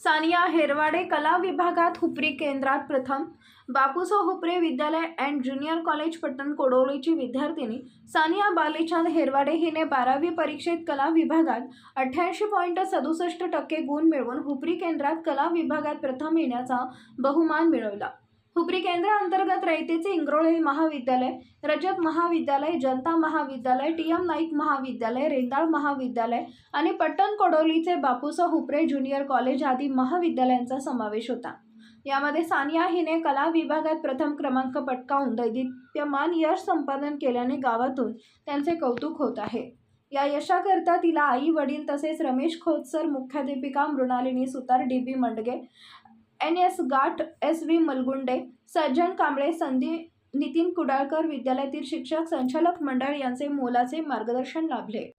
सानिया हेरवाडे कला विभागात हुपरी केंद्रात प्रथम बापूसो हुपरे विद्यालय अँड ज्युनियर कॉलेज पटण कोडोलीची विद्यार्थिनी सानिया बालेचांद हेरवाडे हिने बारावी परीक्षेत कला विभागात अठ्ठ्याऐंशी पॉईंट सदुसष्ट टक्के गुण मिळवून हुपरी केंद्रात कला विभागात प्रथम येण्याचा बहुमान मिळवला. हुपरी केंद्र अंतर्गत रयतेचे इंग्रोळी महाविद्यालय रजत महाविद्यालय जनता महाविद्यालय टी एम नाईक महाविद्यालय रेंदाळ महाविद्यालय आणि पट्टण कोडोलीचे बापूसा हुपरे ज्युनियर कॉलेज आदी महाविद्यालयांचा समावेश होता. यामध्ये सानिया हिने कला विभागात प्रथम क्रमांक पटकावून दैदिप्यमान यश संपादन केल्याने गावातून त्यांचे कौतुक होत आहे. या यशाकरता तिला आई वडील तसेच रमेश खोतसर मुख्याध्यापिका Mrinalini Sutar D B Mandage N S Gath S V Malgunde Sajjan Kamble Sandhi Nitin Kudalkar विद्यालयातील शिक्षक संचालक मंडळ यांचे मोलाचे मार्गदर्शन लाभले.